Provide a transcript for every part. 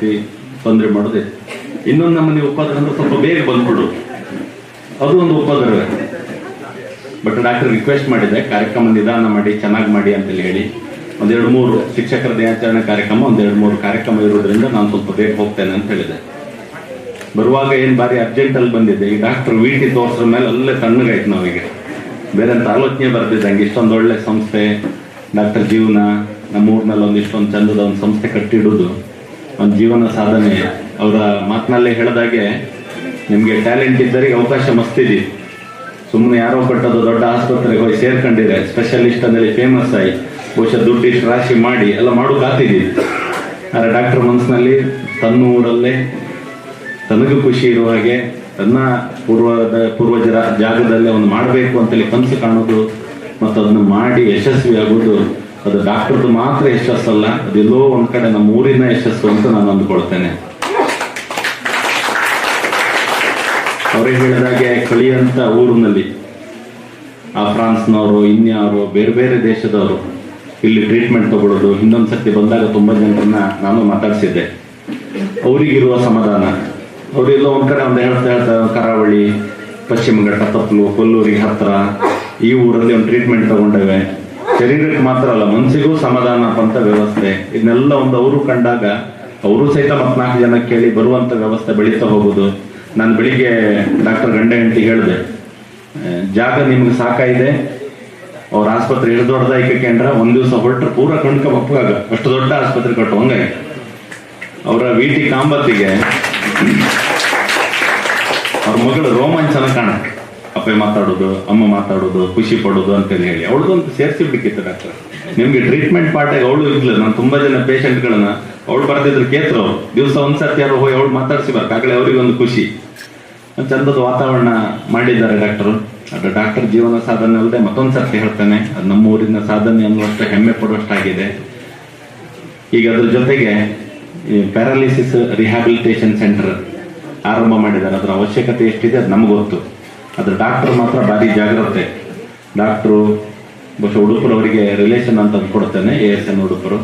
ಜಾಸ್ತಿ ತೊಂದರೆ ಮಾಡೋದೇ. ಇನ್ನೊಂದು ನಮ್ಮನೆ ಉಪದ್ರ ಅಂದ್ರೆ ಸ್ವಲ್ಪ ಬೇಗ ಬಂದ್ಬಿಡು. ಅದು ಒಂದು ಉಪದ್ರವ ಬಟ್ ಡಾಕ್ಟರ್ ರಿಕ್ವೆಸ್ಟ್ ಮಾಡಿದೆ, ಕಾರ್ಯಕ್ರಮ ನಿಧಾನ ಮಾಡಿ, ಚೆನ್ನಾಗಿ ಮಾಡಿ ಅಂತೇಳಿ ಹೇಳಿ. ಒಂದೆರಡು ಮೂರು ಶಿಕ್ಷಕರ ದಿನಾಚರಣೆ ಕಾರ್ಯಕ್ರಮ, ಒಂದೆರಡು ಮೂರು ಕಾರ್ಯಕ್ರಮ ಇರೋದ್ರಿಂದ ನಾನು ಸ್ವಲ್ಪ ಬೇಗ ಹೋಗ್ತೇನೆ ಅಂತ ಹೇಳಿದೆ. ಬರುವಾಗ ಏನು ಬಾರಿ ಅರ್ಜೆಂಟ್ ಅಲ್ಲಿ ಬಂದಿದ್ದೆ. ಈ ಡಾಕ್ಟರ್ ವೀಟಿ ಟಿ ತೋರ್ಸ್ರ ಮೇಲೆ ಅಲ್ಲೇ ತಣ್ಣಗಾಯ್ತು ನಾವೀಗ. ಬೇರೆ ಅಂತ ಆಲೋಚನೆ ಬರ್ತಿದ್ದಂಗೆ ಇಷ್ಟೊಂದು ಒಳ್ಳೆ ಸಂಸ್ಥೆ ಡಾಕ್ಟರ್ ಜೀವನ ನಮ್ಮ ಊರಿನಲ್ಲಿ ಒಂದು ಇಷ್ಟೊಂದು ಚಂದದ ಒಂದು ಸಂಸ್ಥೆ ಕಟ್ಟಿಡುವುದು ಒಂದು ಜೀವನ ಸಾಧನೆ. ಅವರ ಮಾತಿನಲ್ಲೇ ಹೇಳಿದಾಗೆ ನಿಮಗೆ ಟ್ಯಾಲೆಂಟ್ ಇದ್ದರೆ ಅವಕಾಶ ಮಸ್ತಿದೆ ಸುಮ್ಮನೆ ಯಾರೋ ಕೊಟ್ಟದ್ದು ದೊಡ್ಡ ಆಸ್ಪತ್ರೆಗೆ ಹೋಗಿ ಸೇರ್ಕೊಂಡಿದೆ ಸ್ಪೆಷಲಿಸ್ಟ್ ಅಂದರೆ ಫೇಮಸ್ ಆಗಿ. ಬಹುಶಃ ದುಡ್ಡು ಇಷ್ಟು ರಾಶಿ ಮಾಡಿ, ಎಲ್ಲ ಮಾಡೋಕ್ಕಾಗ್ತಿದ್ದೀವಿ ಆದರೆ ಡಾಕ್ಟರ್ ಮನಸ್ಸಿನಲ್ಲಿ ತನ್ನ ಊರಲ್ಲೇ ತನಗೂ ಖುಷಿ ಇರುವ ಹಾಗೆ ತನ್ನ ಪೂರ್ವದ ಪೂರ್ವಜರ ಜಾಗದಲ್ಲೇ ಒಂದು ಮಾಡಬೇಕು ಅಂತೇಳಿ ಕನಸು ಕಾಣೋದು ಮತ್ತು ಅದನ್ನು ಮಾಡಿ ಯಶಸ್ವಿ ಆಗೋದು ಅದು ಡಾಕ್ಟರ್ದು ಮಾತ್ರ ಯಶಸ್ಸಲ್ಲ ಅದೆಲ್ಲೋ ಒಂದ್ ಕಡೆ ನಮ್ಮ ಊರಿನ ಯಶಸ್ಸು ಅಂತ ನಾನು ಅಂದ್ಕೊಳ್ತೇನೆ. ಅವರೇ ಹೇಳಿದಾಗೆ ಕಳಿಯಂತ ಊರಿನಲ್ಲಿ, ಆ ಫ್ರಾನ್ಸ್ನವರು, ಇನ್ಯಾರು, ಬೇರೆ ಬೇರೆ ದೇಶದವರು ಇಲ್ಲಿ ಟ್ರೀಟ್ಮೆಂಟ್ ತಗೊಳ್ಳೋದು ಇನ್ನೊಂದು ಸರ್ತಿ ಬಂದಾಗ ತುಂಬ ಜನರನ್ನ ನಾನು ಮಾತಾಡಿಸಿದ್ದೆ. ಅವರಿಗಿರುವ ಸಮಾಧಾನ. ಅವರೆಲ್ಲ ಒಂದ್ ಕಡೆ ಒಂದು ಹೇಳ್ತಾ ಹೇಳ್ತಾ ಕರಾವಳಿ, ಪಶ್ಚಿಮ ಘಟ್ಟ ತಪ್ಪಲು ಕೊಲ್ಲೂರಿಗೆ ಹತ್ರ ಈ ಊರಲ್ಲಿ ಒಂದು ಟ್ರೀಟ್ಮೆಂಟ್ ತಗೊಂಡೇವೆ. ಶರೀರಕ್ಕೆ ಮಾತ್ರ ಅಲ್ಲ ಮನಸ್ಸಿಗೂ ಸಮಾಧಾನ ಅಂತ ವ್ಯವಸ್ಥೆ. ಇದನ್ನೆಲ್ಲ ಒಂದು ಅವರು ಕಂಡಾಗ ಅವರು ಸಹಿತ ಮತ್ನಾಲ್ಕು ಜನ ಕೇಳಿ ಬರುವಂತ ವ್ಯವಸ್ಥೆ ಬೆಳೀತಾ ಹೋಗುದು. ನಾನು ಬೆಳಿಗ್ಗೆ ಡಾಕ್ಟರ್ ಗಂಡ ಹೆಂಡತಿ ಹೇಳಿದೆ ಜಾಗ ನಿಮ್ಗೆ ಸಾಕಾಯಿದೆ. ಅವ್ರ ಆಸ್ಪತ್ರೆ ಎಷ್ಟು ದೊಡ್ಡದಾಗಿ ಕೇಂದ್ರ, ಒಂದ್ ದಿವಸ ಹೊರಟ್ರೆ ಪೂರ ಕಣ್ಕ ಮಕ್ಕಳಾಗ ಅಷ್ಟು ದೊಡ್ಡ ಆಸ್ಪತ್ರೆ ಕಟ್ಟು ಅವರ ವಿಟಿ ಕಾಂಬತ್ತಿಗೆ ಅವ್ರ ಮಗಳು ರೋಮಾಂಚನ ಕಾಣ. ಅಪ್ಪ ಮಾತಾಡೋದು, ಅಮ್ಮ ಮಾತಾಡೋದು, ಖುಷಿ ಪಡೋದು ಅಂತೇಳಿ ಹೇಳಿ. ಅವಳದೊಂದು ಸೇರಿಸಿ ಬಿಟ್ಟಿತ್ತು ಡಾಕ್ಟರ್ ನಿಮ್ಗೆ ಟ್ರೀಟ್ಮೆಂಟ್ ಪಾರ್ಟಾಗಿ ಅವಳು ಇದ್ಲು ನಾನು ತುಂಬಾ ಜನ ಪೇಷಂಟ್ಗಳನ್ನ ಅವಳು ಬರ್ತಿದ್ರು ಕೇತ್ರ ಅವರು. ದಿವಸ ಒಂದ್ಸರ್ತಿ ಯಾರು ಹೋಗಿ ಅವಳು ಮಾತಾಡ್ಸಿ ಬರ್ಕಾಗಲೇ ಅವ್ರಿಗೊಂದು ಖುಷಿ. ಚಂದದ ವಾತಾವರಣ ಮಾಡಿದ್ದಾರೆ ಡಾಕ್ಟರ್ ಅದು ಡಾಕ್ಟರ್ ಜೀವನ ಸಾಧನೆ ಅಲ್ಲದೆ ಮತ್ತೊಂದು ಸರ್ತಿ ಹೇಳ್ತೇನೆ, ಅದು ನಮ್ಮ ಊರಿನ ಸಾಧನೆ ಅನ್ನುವಷ್ಟು ಹೆಮ್ಮೆ ಪಡುವಷ್ಟಾಗಿದೆ. ಈಗ ಅದ್ರ ಜೊತೆಗೆ ಈ ಪ್ಯಾರಾಲಿಸಿಸ್ ರಿಹ್ಯಾಬಿಲಿಟೇಷನ್ ಸೆಂಟರ್ ಆರಂಭ ಮಾಡಿದ್ದಾರೆ. ಅದರ ಅವಶ್ಯಕತೆ ಎಷ್ಟಿದೆ ಅದು ನಮ್ಗೆ ಡಾಕ್ಟ್ರು ಡಾಕ್ಟರ್ ಮಾತ್ರ ಭಾರಿ ಜಾಗ್ರತೆ. ಡಾಕ್ಟ್ರು ಬಹುಶಃ ಉಡುಪರವರಿಗೆ ರಿಲೇಷನ್ ಅಂತ ಅಂದ್ಕೊಡ್ತೇನೆ ಎ ಎಸ್ ಎನ್ ಉಡುಪರು,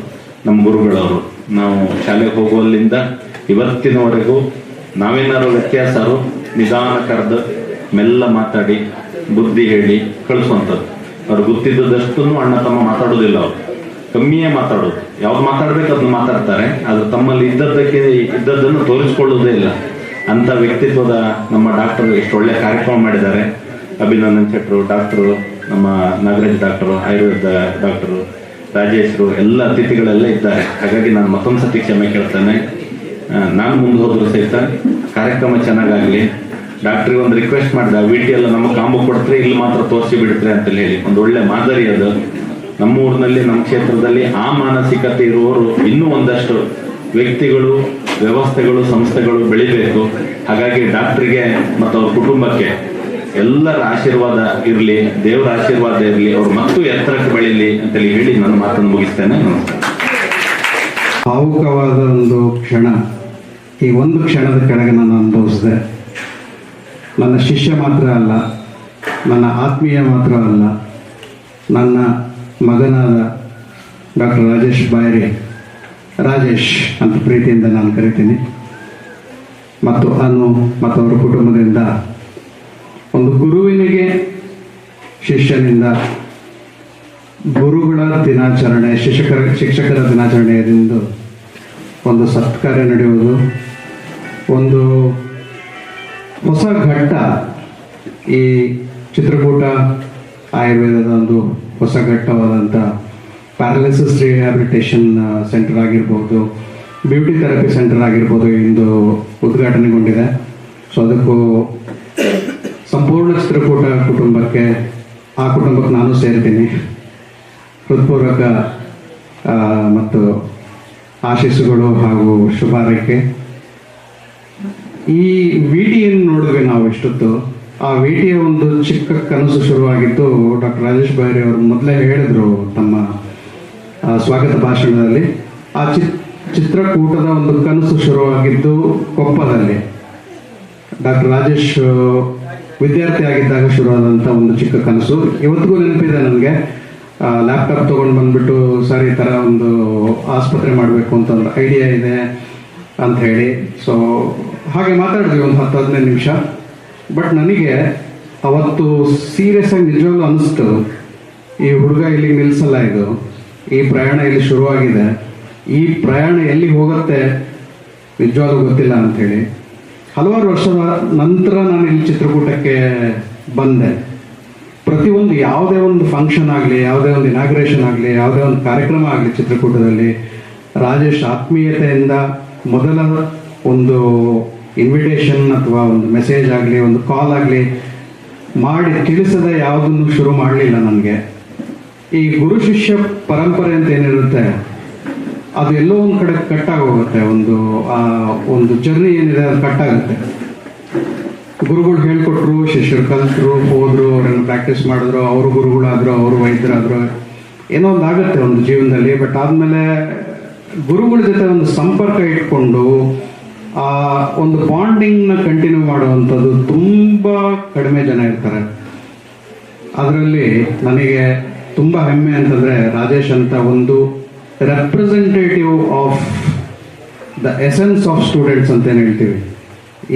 ನಮ್ಮ ಗುರುಗಳವರು. ನಾವು ಶಾಲೆಗೆ ಹೋಗುವಲ್ಲಿಂದ ಇವತ್ತಿನವರೆಗೂ ನಾವೇನಾದ್ರು ವ್ಯತ್ಯಾಸರು, ನಿಧಾನ ಕರೆದು ಮೆಲ್ಲ ಮಾತಾಡಿ, ಬುದ್ಧಿ ಹೇಳಿ ಕಳಿಸುವಂಥದ್ದು. ಅವ್ರು ಗೊತ್ತಿದ್ದದಷ್ಟು ಅಣ್ಣ ತಮ್ಮ ಮಾತಾಡೋದಿಲ್ಲ ಅವರು. ಕಮ್ಮಿಯೇ ಮಾತಾಡೋದು. ಯಾವ್ದು ಮಾತಾಡ್ಬೇಕು ಅದನ್ನ ಮಾತಾಡ್ತಾರೆ, ಆದ್ರೆ ತಮ್ಮಲ್ಲಿ ಇದ್ದದ್ದಕ್ಕೆ, ಇದ್ದದ್ದನ್ನು ತೋರಿಸ್ಕೊಳ್ಳೋದೇ ಇಲ್ಲ. ಅಂತ ವ್ಯಕ್ತಿತ್ವದ ನಮ್ಮ ಡಾಕ್ಟರ್ ಎಷ್ಟು ಒಳ್ಳೆ ಕಾರ್ಯಕ್ರಮ ಮಾಡಿದ್ದಾರೆ. ಅಭಿನಂದನ್ ಶೆಟ್ರು ಡಾಕ್ಟರು, ನಮ್ಮ ನಾಗರಾಜ್ ಡಾಕ್ಟರು, ಆಯುರ್ವೇದ ಡಾಕ್ಟರು, ರಾಜೇಶ್ರು, ಎಲ್ಲ ಅತಿಥಿಗಳೆಲ್ಲ ಇದ್ದಾರೆ. ಹಾಗಾಗಿ ನಾನು ಮತ್ತೊಂದು ಸತಿ ಕ್ಷಮೆ ಕೇಳ್ತೇನೆ. ನಾನು ಮುಂದೆ ಹೋದ್ರು ಸಹಿತ ಕಾರ್ಯಕ್ರಮ ಚೆನ್ನಾಗಾಗಲಿ. ಡಾಕ್ಟ್ರಿಗೆ ಒಂದು ರಿಕ್ವೆಸ್ಟ್ ಮಾಡಿದೆ ವಿ ಟಿ ಎಲ್ಲ ನಮ್ಮ ಕಾಂಬು ಕೊಡ್ತಾರೆ, ಇಲ್ಲಿ ಮಾತ್ರ ತೋರಿಸಿ ಬಿಡ್ತಾರೆ ಅಂತ ಹೇಳಿ. ಒಂದು ಒಳ್ಳೆ ಮಾದರಿ ಅದು. ನಮ್ಮ ಊರಿನಲ್ಲಿ, ನಮ್ಮ ಕ್ಷೇತ್ರದಲ್ಲಿ ಆ ಮಾನಸಿಕತೆ ಇರುವವರು ಇನ್ನೂ ಒಂದಷ್ಟು ವ್ಯಕ್ತಿಗಳು ವ್ಯವಸ್ಥೆಗಳು, ಸಂಸ್ಥೆಗಳು ಬೆಳಿಬೇಕು. ಹಾಗಾಗಿ ಡಾಕ್ಟ್ರಿಗೆ ಮತ್ತು ಅವ್ರ ಕುಟುಂಬಕ್ಕೆ ಎಲ್ಲರ ಆಶೀರ್ವಾದ ಇರಲಿ, ದೇವರ ಆಶೀರ್ವಾದ ಇರಲಿ, ಅವ್ರ ಮತ್ತು ಎತ್ತರಕ್ಕೆ ಬೆಳೀಲಿ ಅಂತೇಳಿ ಹೇಳಿ ನನ್ನ ಮಾತನ್ನು ಮುಗಿಸ್ತೇನೆ. ನಮಸ್ಕಾರ. ಭಾವುಕವಾದ ಒಂದು ಕ್ಷಣ, ಈ ಒಂದು ಕ್ಷಣದ ಕೆಳಗೆ ನಾನು ಅನುಭವಿಸಿದೆ. ನನ್ನ ಶಿಷ್ಯ ಮಾತ್ರ ಅಲ್ಲ, ನನ್ನ ಆತ್ಮೀಯ ಮಾತ್ರ ಅಲ್ಲ, ನನ್ನ ಮಗನಾದ ಡಾಕ್ಟರ್ ರಾಜೇಶ್ ಬಾಯರಿ ರಾಜೇಶ್ ಅಂತ ಪ್ರೀತಿಯಿಂದ ನಾನು ಕರಿತೀನಿ. ಮತ್ತು ಅನು ಮತ್ತು ಅವರ ಕುಟುಂಬದಿಂದ ಒಂದು ಗುರುವಿನಿಗೆ ಶಿಷ್ಯನಿಂದ ಗುರುಗಳ ದಿನಾಚರಣೆ, ಶಿಕ್ಷಕರ ಶಿಕ್ಷಕರ ದಿನಾಚರಣೆಯದಿಂದ ಒಂದು ಸತ್ಕಾರ್ಯ ನಡೆಯುವುದು. ಒಂದು ಹೊಸ ಘಟ್ಟ ಈ ಚಿತ್ರಕೂಟ ಆಯುರ್ವೇದದ ಒಂದು ಹೊಸ ಘಟ್ಟವಾದಂಥ ಪ್ಯಾರಲಿಸಿಸ್ ರಿಹ್ಯಾಬಿಲಿಟೇಷನ್ ಸೆಂಟರ್ ಆಗಿರ್ಬೋದು ಬ್ಯೂಟಿ ಥೆರಪಿ ಸೆಂಟರ್ ಆಗಿರ್ಬೋದು ಇಂದು ಉದ್ಘಾಟನೆಗೊಂಡಿದೆ. ಸೊ ಅದಕ್ಕೂ ಸಂಪೂರ್ಣ ಚಿತ್ರಕೂಟ ಕುಟುಂಬಕ್ಕೆ, ಆ ಕುಟುಂಬಕ್ಕೆ ನಾನು ಸೇರ್ತೀನಿ. ಹೃತ್ಪೂರ್ವಕ ಮತ್ತು ಆಶೀಸ್ಸುಗಳು ಹಾಗೂ ಶುಭಾರೈಕೆ. ಈ ವಿ ಟಿಯನ್ನು ನೋಡಿದ್ವಿ ನಾವು ಇಷ್ಟೊತ್ತು ಆ ವಿ ಟಿಯ ಒಂದು ಚಿಕ್ಕ ಕನಸು ಶುರುವಾಗಿದ್ದು ಡಾಕ್ಟರ್ ರಾಜೇಶ್ ಬಾರಿ ಅವರು ಮೊದಲೇ ಹೇಳಿದರು ತಮ್ಮ ಸ್ವಾಗತ ಭಾಷಣದಲ್ಲಿ. ಆ ಚಿತ್ ಚಿತ್ರಕೂಟದ ಒಂದು ಕನಸು ಶುರುವಾಗಿದ್ದು ಕೊಪ್ಪದಲ್ಲಿ ಡಾಕ್ಟರ್ ರಾಜೇಶ್ ವಿದ್ಯಾರ್ಥಿ ಆಗಿದ್ದಾಗ ಶುರುವಾದಂಥ ಒಂದು ಚಿಕ್ಕ ಕನಸು. ಇವತ್ತಿಗೂ ನೆನಪಿದೆ ನನಗೆ. ಲ್ಯಾಪ್ಟಾಪ್ ತೊಗೊಂಡು ಬಂದ್ಬಿಟ್ಟು ಸರ್ ಈ ಥರ ಒಂದು ಆಸ್ಪತ್ರೆ ಮಾಡಬೇಕು ಅಂತ ಒಂದು ಐಡಿಯಾ ಇದೆ ಅಂತ ಹೇಳಿ. ಸೊ ಹಾಗೆ ಮಾತಾಡಿದ್ವಿ ಒಂದು ಹತ್ತು, ಹದಿನೈದು ನಿಮಿಷ. ಬಟ್ ನನಗೆ ಅವತ್ತು ಸೀರಿಯಸ್ ಆಗಿ ನಿಜವಾಗ್ಲೂ ಅನಿಸ್ತು. ಈ ಹುಡುಗ ಇಲ್ಲಿ ನಿಲ್ಲಿಸಲ್ಲ ಇದು. ಈ ಪ್ರಯಾಣ ಇಲ್ಲಿ ಶುರುವಾಗಿದೆ, ಈ ಪ್ರಯಾಣ ಎಲ್ಲಿ ಹೋಗುತ್ತೆ ನಿಜವಾಗ್ಲೂ ಗೊತ್ತಿಲ್ಲ ಅಂಥೇಳಿ. ಹಲವಾರು ವರ್ಷದ ನಂತರ ನಾನು ಇಲ್ಲಿ ಚಿತ್ರಕೂಟಕ್ಕೆ ಬಂದೆ. ಪ್ರತಿಯೊಂದು ಯಾವುದೇ ಒಂದು ಫಂಕ್ಷನ್ ಆಗಲಿ, ಯಾವುದೇ ಒಂದು ಇನಾಗ್ರೇಷನ್ ಆಗಲಿ, ಯಾವುದೇ ಒಂದು ಕಾರ್ಯಕ್ರಮ ಆಗಲಿ ಚಿತ್ರಕೂಟದಲ್ಲಿ, ರಾಜೇಶ್ ಆತ್ಮೀಯತೆಯಿಂದ ಮೊದಲ ಒಂದು ಇನ್ವಿಟೇಷನ್ ಅಥವಾ ಒಂದು ಮೆಸೇಜ್ ಆಗಲಿ, ಒಂದು ಕಾಲ್ ಆಗಲಿ ಮಾಡಿ ತಿಳಿಸದೆ ಯಾವುದನ್ನು ಶುರು ಮಾಡಲಿಲ್ಲ ನನಗೆ. ಈ ಗುರು ಶಿಷ್ಯ ಪರಂಪರೆ ಅಂತ ಏನಿರುತ್ತೆ ಅದು ಎಲ್ಲೋ ಒಂದು ಕಡೆ ಕಟ್ಟಾಗಿ ಹೋಗುತ್ತೆ ಒಂದು, ಆ, ಒಂದು ಜರ್ನಿ ಏನಿದೆ ಅದು ಕಟ್ಟಾಗುತ್ತೆ. ಗುರುಗಳು ಹೇಳ್ಕೊಟ್ರು, ಶಿಷ್ಯರು ಕಲಿತರು, ಹೋದ್ರು ಅವರನ್ನು ಪ್ರಾಕ್ಟೀಸ್ ಮಾಡಿದ್ರು, ಅವರು ಗುರುಗಳಾದ್ರು, ಅವರು ವೈದ್ಯರಾದ್ರು, ಏನೋ ಒಂದು ಆಗುತ್ತೆ ಒಂದು ಜೀವನದಲ್ಲಿ ಬಟ್ ಆದಮೇಲೆ ಗುರುಗಳ ಜೊತೆ ಒಂದು ಸಂಪರ್ಕ ಇಟ್ಕೊಂಡು, ಆ, ಒಂದು ಬಾಂಡಿಂಗ್ನ ಕಂಟಿನ್ಯೂ ಮಾಡುವಂಥದ್ದು ತುಂಬ ಕಡಿಮೆ ಜನ ಇರ್ತಾರೆ. ಅದರಲ್ಲಿ ನನಗೆ ತುಂಬ ಹೆಮ್ಮೆ ಅಂತಂದರೆ ರಾಜೇಶ್ ಅಂತ ಒಂದು representative of the essence of students ಅಂತ ಏನು ಹೇಳ್ತೀವಿ?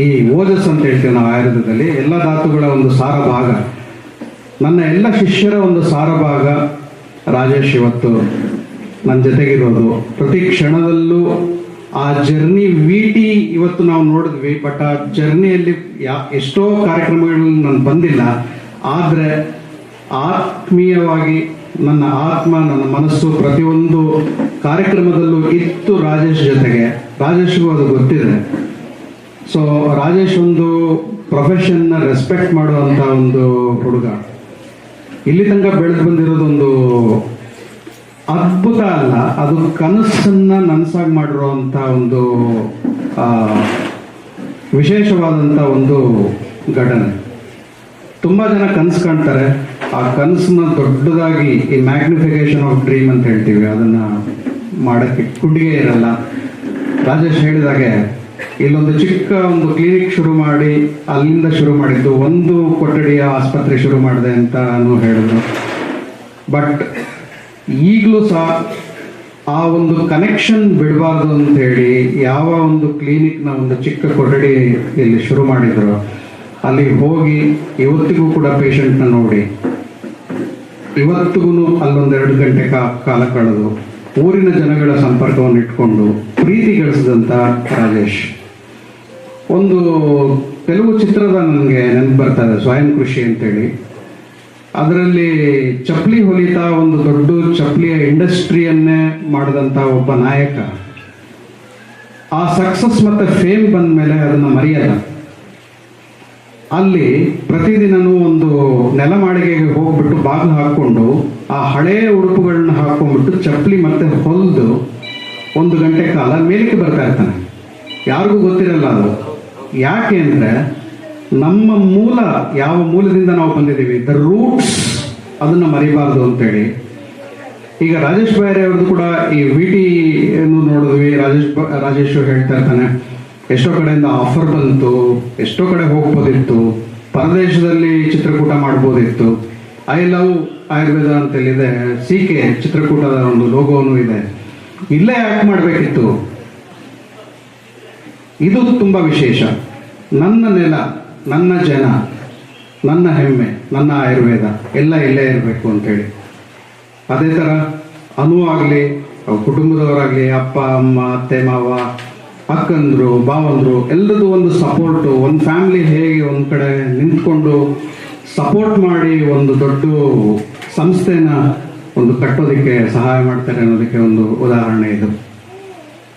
ಈ ಓಜಸ್ ಅಂತ ಹೇಳ್ತೀವಿ ನಾವು ಆಯುರ್ವೇದದಲ್ಲಿ. ಎಲ್ಲ ಧಾತುಗಳ ಒಂದು ಸಾರ ಭಾಗ. ನನ್ನ ಎಲ್ಲ ಶಿಷ್ಯರ ಒಂದು ಸಾರ ಭಾಗ ರಾಜೇಶ್ ಇವತ್ತು ನನ್ನ ಜೊತೆಗಿರೋದು. ಪ್ರತಿ ಕ್ಷಣದಲ್ಲೂ ಆ ಜರ್ನಿ ವಿ ಟಿ ಇವತ್ತು ನಾವು ನೋಡಿದ್ವಿ ಬಟ್ ಆ ಜರ್ನಿಯಲ್ಲಿ ಯಾ ಎಷ್ಟೋ ಕಾರ್ಯಕ್ರಮಗಳು ನಾನು ಬಂದಿಲ್ಲ. ಆದರೆ ಆತ್ಮೀಯವಾಗಿ ನನ್ನ ಆತ್ಮ, ನನ್ನ ಮನಸ್ಸು ಪ್ರತಿಯೊಂದು ಕಾರ್ಯಕ್ರಮದಲ್ಲೂ ಇತ್ತು ರಾಜೇಶ್ ಜೊತೆಗೆ. ರಾಜೇಶ್ಗೂ ಅದು ಗೊತ್ತಿದೆ. ಸೊ ರಾಜೇಶ್ ಒಂದು ಪ್ರೊಫೆಷನ್ನ ರೆಸ್ಪೆಕ್ಟ್ ಮಾಡುವಂಥ ಒಂದು ಹುಡುಗ. ಇಲ್ಲಿ ತನಕ ಬೆಳೆದು ಬಂದಿರೋದೊಂದು ಅದ್ಭುತ ಅಲ್ಲ, ಅದು ಕನಸನ್ನ ನನಸಾಗಿ ಮಾಡಿರುವಂಥ ಒಂದು ವಿಶೇಷವಾದಂಥ ಒಂದು ಘಟನೆ. ತುಂಬ ಜನ ಕನಸು ಕಾಣ್ತಾರೆ. ಆ ಕನಸನ್ನ ದೊಡ್ಡದಾಗಿ ಈ ಮ್ಯಾಗ್ನಿಫಿಕೇಶನ್ ಆಫ್ ಡ್ರೀಮ್ ಅಂತ ಹೇಳ್ತೀವಿ. ಅದನ್ನ ಮಾಡೋಕ್ಕೆ ಕುಡಿಗೆ ಇರಲ್ಲ. ರಾಜೇಶ್ ಹೇಳಿದಾಗೆ, ಇಲ್ಲೊಂದು ಚಿಕ್ಕ ಒಂದು ಕ್ಲಿನಿಕ್ ಶುರು ಮಾಡಿ, ಅಲ್ಲಿಂದ ಶುರು ಮಾಡಿದ್ದು, ಒಂದು ಕೊಠಡಿಯ ಆಸ್ಪತ್ರೆ ಶುರು ಮಾಡಿದೆ ಅಂತ ಹೇಳಿದ್ರು. ಬಟ್ ಈಗಲೂ ಸಹ ಆ ಒಂದು ಕನೆಕ್ಷನ್ ಬಿಡಬಾರ್ದು ಅಂತ ಹೇಳಿ, ಯಾವ ಒಂದು ಕ್ಲಿನಿಕ್ನ ಒಂದು ಚಿಕ್ಕ ಕೊಠಡಿ ಇಲ್ಲಿ ಶುರು ಮಾಡಿದ್ರು ಅಲ್ಲಿ ಹೋಗಿ ಇವತ್ತಿಗೂ ಕೂಡ ಪೇಷಂಟ್ನ ನೋಡಿ. ಇವತ್ತಿಗೂ ಅಲ್ಲೊಂದೆರಡು ಗಂಟೆ ಕಾಲ ಕಳೆದು ಊರಿನ ಜನಗಳ ಸಂಪರ್ಕವನ್ನು ಇಟ್ಕೊಂಡು ಪ್ರೀತಿ ಗಳಿಸಿದಂಥ ರಾಜೇಶ್. ಒಂದು ತೆಲುಗು ಚಿತ್ರದ ನನಗೆ ನೆನಪು ಬರ್ತದೆ ಸ್ವಯಂ ಕೃಷಿ ಅಂತೇಳಿ. ಅದರಲ್ಲಿ ಚಪ್ಪಲಿ ಹೊಲಿತಾ ಒಂದು ದೊಡ್ಡ ಚಪ್ಪಲಿಯ ಇಂಡಸ್ಟ್ರಿಯನ್ನೇ ಮಾಡಿದಂಥ ಒಬ್ಬ ನಾಯಕ. ಆ ಸಕ್ಸಸ್ ಮತ್ತು ಫೇಮ್ ಬಂದ ಮೇಲೆ ಅದನ್ನು ಮರೆಯಲ್ಲ. ಅಲ್ಲಿ ಪ್ರತಿದಿನನೂ ಒಂದು ನೆಲಮಾಳಿಗೆಗೆ ಹೋಗ್ಬಿಟ್ಟು ಬಾಗಿಲು ಹಾಕ್ಕೊಂಡು ಆ ಹಳೆಯ ಉಡುಪುಗಳನ್ನ ಹಾಕೊಂಡ್ಬಿಟ್ಟು ಚಪ್ಪಲಿ ಮತ್ತೆ ಹೊಲಿದು ಒಂದು ಗಂಟೆ ಕಾಲ ಮೇಲಕ್ಕೆ ಬರ್ತಾ ಇರ್ತಾನೆ. ಯಾರಿಗೂ ಗೊತ್ತಿರಲ್ಲ ಅದು. ಯಾಕೆ ಅಂದರೆ ನಮ್ಮ ಮೂಲ, ಯಾವ ಮೂಲದಿಂದ ನಾವು ಬಂದಿದ್ದೀವಿ? ದ ರೂಟ್ಸ್ ಅದನ್ನು ಮರಿಬಾರ್ದು ಅಂತೇಳಿ. ಈಗ ರಾಜೇಶ್ ಬಾಯರೆ ಅವ್ರದ್ದು ಕೂಡ ಈ ವಿ ಟಿ ನೋಡಿದ್ವಿ. ರಾಜೇಶ್ ರಾಜೇಶ್ ಹೇಳ್ತಾ ಇರ್ತಾನೆ. ಎಷ್ಟೋ ಕಡೆಯಿಂದ ಆಫರ್ ಬಂತು, ಎಷ್ಟೋ ಕಡೆ ಹೋಗ್ಬೋದಿತ್ತು, ಪರದೇಶದಲ್ಲಿ ಚಿತ್ರಕೂಟ ಮಾಡ್ಬೋದಿತ್ತು. ಐ ಲವ್ ಆಯುರ್ವೇದ ಅಂತೇಳಿದೆ ಸಿ ಕೆ ಚಿತ್ರಕೂಟದ ಒಂದು ಲೋಗೋನು ಇದೆ. ಇಲ್ಲೇ ಯಾಕೆ ಮಾಡಬೇಕಿತ್ತು. ಇದು ತುಂಬ ವಿಶೇಷ. ನನ್ನ ನೆಲ, ನನ್ನ ಜನ, ನನ್ನ ಹೆಮ್ಮೆ, ನನ್ನ ಆಯುರ್ವೇದ ಎಲ್ಲ ಇಲ್ಲೇ ಇರಬೇಕು ಅಂತೇಳಿ ಅದೇ ಥರ ಅನು ಆಗಲಿ ಕುಟುಂಬದವರಾಗಲಿ, ಅಪ್ಪ, ಅಮ್ಮ, ಅತ್ತೆ, ಮಾವ ಅಕ್ಕಂದ್ರು, ಭಾವಂದ್ರು ಎಲ್ಲರದು ಒಂದು ಸಪೋರ್ಟು ಒಂದು ಫ್ಯಾಮಿಲಿ ಹೇಗೆ ಒಂದು ಕಡೆ ನಿಂತ್ಕೊಂಡು ಸಪೋರ್ಟ್ ಮಾಡಿ ಒಂದು ದೊಡ್ಡ ಸಂಸ್ಥೆನ ಒಂದು ಕಟ್ಟೋದಕ್ಕೆ ಸಹಾಯ ಮಾಡ್ತಾರೆ ಅನ್ನೋದಕ್ಕೆ ಒಂದು ಉದಾಹರಣೆ ಇದು.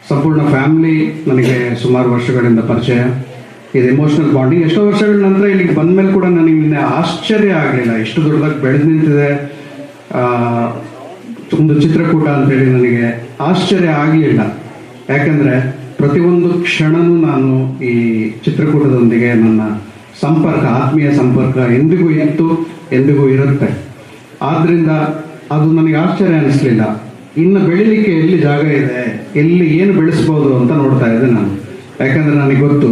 ಸಂಪೂರ್ಣ ಫ್ಯಾಮಿಲಿ ನನಗೆ ಸುಮಾರು ವರ್ಷಗಳಿಂದ ಪರಿಚಯ. ಇದು ಎಮೋಷನಲ್ ಬಾಂಡಿಂಗ್ ಎಷ್ಟೋ ವರ್ಷಗಳ ನಂತರ ಇಲ್ಲಿಗೆ ಬಂದ ಮೇಲೆ ಕೂಡ ನನಗೆ ನಿನ್ನೆ ಆಶ್ಚರ್ಯ ಆಗಲಿಲ್ಲ. ಇಷ್ಟು ದೊಡ್ಡದಾಗಿ ಬೆಳೆದು ನಿಂತಿದೆ. ಒಂದು ಚಿತ್ರಕೂಟ ಅಂತೇಳಿ ನನಗೆ ಆಶ್ಚರ್ಯ ಆಗಲಿಲ್ಲ. ಯಾಕಂದರೆ ಪ್ರತಿಯೊಂದು ಕ್ಷಣನೂ ನಾನು ಈ ಚಿತ್ರಕೂಟದೊಂದಿಗೆ ನನ್ನ ಸಂಪರ್ಕ, ಆತ್ಮೀಯ ಸಂಪರ್ಕ ಎಂದಿಗೂ ಇತ್ತು ಎಂದಿಗೂ ಇರುತ್ತೆ. ಆದ್ದರಿಂದ ಅದು ನನಗೆ ಆಶ್ಚರ್ಯ ಅನಿಸ್ಲಿಲ್ಲ. ಇನ್ನು ಬೆಳಿಲಿಕ್ಕೆ ಎಲ್ಲಿ ಜಾಗ ಇದೆ, ಎಲ್ಲಿ ಏನು ಬೆಳೆಸ್ಬೋದು ಅಂತ ನೋಡ್ತಾ ಇದ್ದೆ ನಾನು. ಯಾಕಂದ್ರೆ ನನಗೆ ಗೊತ್ತು,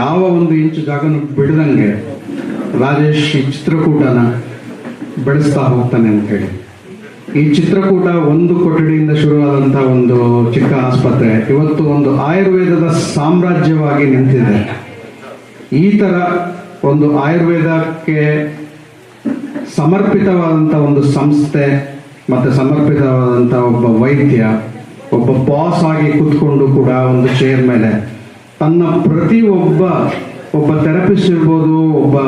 ಯಾವ ಒಂದು ಇಂಚು ಜಾಗನೂ ಬಿಡದಂಗೆ ರಾಜೇಶ್ ಚಿತ್ರಕೂಟನ ಬೆಳೆಸ್ತಾ ಹೋಗ್ತಾನೆ ಅಂತ ಹೇಳಿ. ಈ ಚಿತ್ರಕೂಟ ಒಂದು ಕೊಠಡಿಯಿಂದ ಶುರುವಾದಂತಹ ಒಂದು ಚಿಕ್ಕ ಆಸ್ಪತ್ರೆ, ಇವತ್ತು ಒಂದು ಆಯುರ್ವೇದದ ಸಾಮ್ರಾಜ್ಯವಾಗಿ ನಿಂತಿದೆ. ಈ ತರ ಒಂದು ಆಯುರ್ವೇದಕ್ಕೆ ಸಮರ್ಪಿತವಾದಂಥ ಒಂದು ಸಂಸ್ಥೆ ಮತ್ತೆ ಸಮರ್ಪಿತವಾದಂಥ ಒಬ್ಬ ವೈದ್ಯ, ಒಬ್ಬ ಬಾಸ್ ಆಗಿ ಕೂತ್ಕೊಂಡು ಕೂಡ ಒಂದು ಚೇರ್ ಮೇಲೆ ತನ್ನ ಪ್ರತಿ ಒಬ್ಬ ಒಬ್ಬ ಥೆರಪಿಸ್ಟ್ ಇರ್ಬೋದು, ಒಬ್ಬ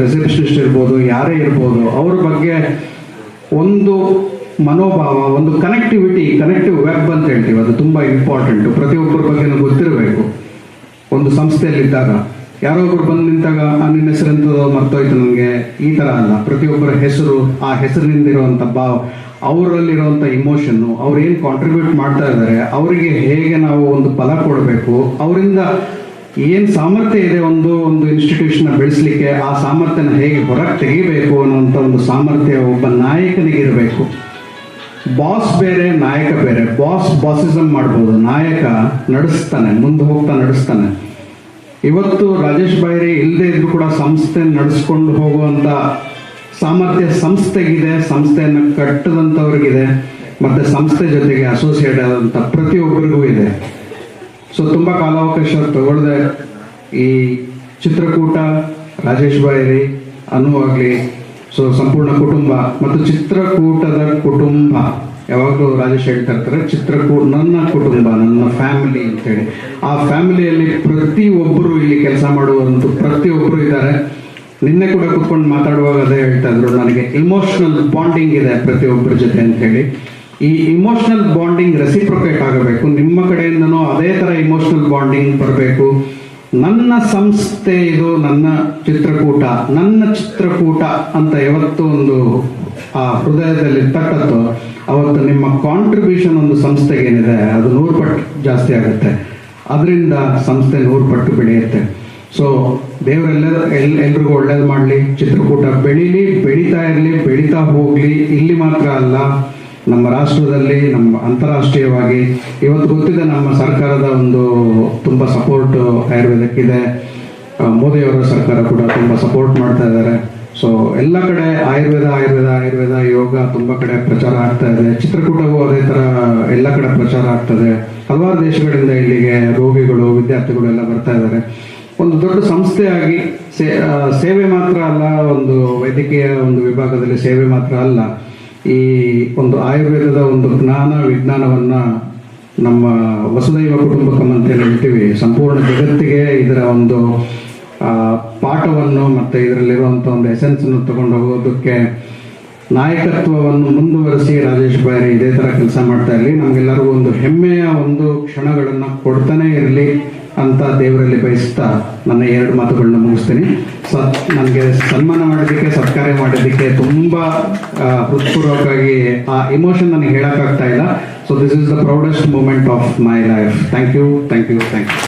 ರೆಸೆಪ್ಷನಿಸ್ಟ್ ಇರ್ಬೋದು, ಯಾರೇ ಇರ್ಬೋದು, ಅವ್ರ ಬಗ್ಗೆ ಒಂದು ಮನೋಭಾವ, ಒಂದು ಕನೆಕ್ಟಿವಿಟಿ ಕನೆಕ್ಟಿವ್ ವೆಬ್ ಅಂತ ಹೇಳ್ತೀವಿ. ಅದು ತುಂಬ ಇಂಪಾರ್ಟೆಂಟ್ ಪ್ರತಿಯೊಬ್ಬರ ಬಗ್ಗೆನೂ ಗೊತ್ತಿರಬೇಕು. ಒಂದು ಸಂಸ್ಥೆಯಲ್ಲಿದ್ದಾಗ ಯಾರೋ ಒಬ್ರು ಬಂದು ನಿಂತಾಗ ನಿನ್ನ ಹೆಸರಂತ ಮರ್ತೋಯ್ತು ನನಗೆ ಈ ಥರ ಅಲ್ಲ. ಪ್ರತಿಯೊಬ್ಬರ ಹೆಸರು, ಆ ಹೆಸರಿನಿಂದ ಇರುವಂಥ ಭಾವ ಅವರಲ್ಲಿರುವಂಥ ಇಮೋಷನ್ನು ಅವ್ರು ಏನು ಕಾಂಟ್ರಿಬ್ಯೂಟ್ ಮಾಡ್ತಾ ಇದ್ದಾರೆ, ಅವರಿಗೆ ಹೇಗೆ ನಾವು ಒಂದು ಫಲ ಕೊಡಬೇಕು, ಅವರಿಂದ ಏನು ಸಾಮರ್ಥ್ಯ ಇದೆ ಒಂದು ಒಂದು ಇನ್ಸ್ಟಿಟ್ಯೂಷನ್ ಬೆಳೆಸಲಿಕ್ಕೆ, ಆ ಸಾಮರ್ಥ್ಯನ ಹೇಗೆ ಹೊರಗೆ ತೆಗಿಬೇಕು ಅನ್ನುವಂಥ ಒಂದು ಸಾಮರ್ಥ್ಯ ಒಬ್ಬ ನಾಯಕನಿಗೆ ಇರಬೇಕು ಬಾಸ್ ಬೇರೆ, ನಾಯಕ ಬೇರೆ. ಬಾಸ್ ಬಾಸಿಸಮ್ ಮಾಡ್ಬೋದು. ನಾಯಕ ನಡೆಸ್ತಾನೆ, ಮುಂದೆ ಹೋಗ್ತಾ ನಡೆಸ್ತಾನೆ. ಇವತ್ತು ರಾಜೇಶ್ ಬೈರಿ ಇಲ್ಲದೆ ಇದ್ರು ಕೂಡ ಸಂಸ್ಥೆ ನಡೆಸ್ಕೊಂಡು ಹೋಗುವಂತ ಸಾಮರ್ಥ್ಯ ಸಂಸ್ಥೆಗಿದೆ. ಸಂಸ್ಥೆಯನ್ನು ಕಟ್ಟದಂಥವ್ರಿಗಿದೆ. ಮತ್ತೆ ಸಂಸ್ಥೆ ಜೊತೆಗೆ ಅಸೋಸಿಯೇಟ್ ಆದಂಥ ಪ್ರತಿಯೊಬ್ಬರಿಗೂ ಇದೆ. ಸೊ ತುಂಬ ಕಾಲಾವಕಾಶ ತಗೊಳ್ಳದೆ ಈ ಚಿತ್ರಕೂಟ ರಾಜೇಶ್ ಬೈರಿ ಅನು ಆಗಲಿ ಸೊ ಸಂಪೂರ್ಣ ಕುಟುಂಬ ಮತ್ತು ಚಿತ್ರಕೂಟದ ಕುಟುಂಬ. ಯಾವಾಗಲೂ ರಾಜೇಶ್ ಹೇಳ್ತಾ ಇರ್ತಾರೆ, ಚಿತ್ರಕೂ, ನನ್ನ ಕುಟುಂಬ, ನನ್ನ ಫ್ಯಾಮಿಲಿ ಅಂತೇಳಿ. ಆ ಫ್ಯಾಮಿಲಿಯಲ್ಲಿ ಪ್ರತಿಯೊಬ್ಬರು ಇಲ್ಲಿ ಕೆಲಸ ಮಾಡುವಂಥ ಪ್ರತಿಯೊಬ್ಬರು ಇದ್ದಾರೆ. ನಿನ್ನೆ ಕೂಡ ಕುತ್ಕೊಂಡು ಮಾತಾಡುವಾಗ ಅದೇ ಹೇಳ್ತಾ ಇದ್ರು, ನನಗೆ ಇಮೋಷನಲ್ ಬಾಂಡಿಂಗ್ ಇದೆ ಪ್ರತಿಯೊಬ್ಬರ ಜೊತೆ ಅಂತ ಹೇಳಿ ಈ ಇಮೋಷನಲ್ ಬಾಂಡಿಂಗ್ ರೆಸಿಪ್ರೊಕೇಟ್ ಆಗಬೇಕು. ನಿಮ್ಮ ಕಡೆಯಿಂದನೂ ಅದೇ ತರ ಇಮೋಷನಲ್ ಬಾಂಡಿಂಗ್ ಬರಬೇಕು. ನನ್ನ ಸಂಸ್ಥೆ ಇದು ನನ್ನ ಚಿತ್ರಕೂಟ ನನ್ನ ಚಿತ್ರಕೂಟ ಅಂತ ಯಾವತ್ತೂ ಒಂದು, ಆ ಹೃದಯದಲ್ಲಿ ತಟ್ಟತ್ತೋ ಅವತ್ತು ನಿಮ್ಮ ಕಾಂಟ್ರಿಬ್ಯೂಷನ್ ಒಂದು ಸಂಸ್ಥೆಗೆ ಏನಿದೆ, ಅದು ನೂರು ಪಟ್ಟು ಜಾಸ್ತಿ ಆಗುತ್ತೆ. ಅದರಿಂದ ಸಂಸ್ಥೆ ನೂರು ಪಟ್ಟು ಬೆಳೆಯುತ್ತೆ. ಸೊ ದೇವರೆಲ್ಲ ಎಲ್, ಎಲ್ರಿಗೂ ಒಳ್ಳೇದು ಮಾಡಲಿ, ಚಿತ್ರಕೂಟ ಬೆಳೀಲಿ, ಬೆಳೀತಾ ಇರಲಿ, ಬೆಳೀತಾ ಹೋಗಲಿ, ಇಲ್ಲಿ ಮಾತ್ರ ಅಲ್ಲ ನಮ್ಮ ರಾಷ್ಟ್ರದಲ್ಲಿ, ನಮ್ಮ ಅಂತಾರಾಷ್ಟ್ರೀಯವಾಗಿ ಇವತ್ತು ಗೊತ್ತಿದೆ ನಮ್ಮ ಸರ್ಕಾರದ ಒಂದು ತುಂಬ ಸಪೋರ್ಟ್ ಆಯುರ್ವೇದಕ್ಕಿದೆ ಮೋದಿಯವರ ಸರ್ಕಾರ ಕೂಡ ತುಂಬ ಸಪೋರ್ಟ್ ಮಾಡ್ತಾ ಇದ್ದಾರೆ. ಸೊ ಎಲ್ಲ ಕಡೆ ಆಯುರ್ವೇದ ಆಯುರ್ವೇದ ಆಯುರ್ವೇದ, ಯೋಗ ತುಂಬ ಕಡೆ ಪ್ರಚಾರ ಆಗ್ತಾ ಇದೆ. ಚಿತ್ರಕೂಟವು ಅದೇ ಥರ ಎಲ್ಲ ಕಡೆ ಪ್ರಚಾರ ಆಗ್ತದೆ ಹಲವಾರು ದೇಶಗಳಿಂದ ಇಲ್ಲಿಗೆ ರೋಗಿಗಳು, ವಿದ್ಯಾರ್ಥಿಗಳು ಎಲ್ಲ ಬರ್ತಾ ಇದ್ದಾರೆ. ಒಂದು ದೊಡ್ಡ ಸಂಸ್ಥೆಯಾಗಿ ಸೇವೆ ಮಾತ್ರ ಅಲ್ಲ, ಒಂದು ವೈದ್ಯಕೀಯ ಒಂದು ವಿಭಾಗದಲ್ಲಿ ಸೇವೆ ಮಾತ್ರ ಅಲ್ಲ ಈ ಒಂದು ಆಯುರ್ವೇದದ ಒಂದು ಜ್ಞಾನ, ವಿಜ್ಞಾನವನ್ನ ನಮ್ಮ ವಸುದೈವ ಕುಟುಂಬಕಂ ಅಂತ ಏನ್ ಹೇಳ್ತೀವಿ. ಸಂಪೂರ್ಣ ಜಗತ್ತಿಗೆ ಇದರ ಒಂದು ಪಾಠವನ್ನು ಮತ್ತೆ ಇದರಲ್ಲಿರುವಂಥ ಒಂದು ಎಸೆನ್ಸ್ ಅನ್ನು ತಗೊಂಡು ಹೋಗೋದಕ್ಕೆ ನಾಯಕತ್ವವನ್ನು ಮುಂದುವರೆಸಿ ರಾಜೇಶ್ ಬಾರಿ ಇದೇ ತರ ಕೆಲಸ ಮಾಡ್ತಾ ಇರಲಿ. ನಮ್ಗೆಲ್ಲರಿಗೂ ಒಂದು ಹೆಮ್ಮೆಯ ಒಂದು ಕ್ಷಣಗಳನ್ನ ಕೊಡ್ತಾನೆ ಇರಲಿ. ಅಂತ ದೇವರಲ್ಲಿ ಬಯಸ್ತಾ ನನ್ನ ಎರಡು ಮಾತುಗಳನ್ನ ಮುಗಿಸ್ತೀನಿ. ಸ, ನನಗೆ ಸನ್ಮಾನ ಮಾಡೋದಕ್ಕೆ ಸತ್ಕಾರ ಮಾಡೋದಕ್ಕೆ ತುಂಬ ಹೃತ್ಪೂರ್ವಕವಾಗಿ, ಆ ಇಮೋಷನ್ ನನಗೆ ಹೇಳೋಕ್ಕಾಗ್ತಾ ಇಲ್ಲ. So this is the proudest moment of my life thank you thank you thank you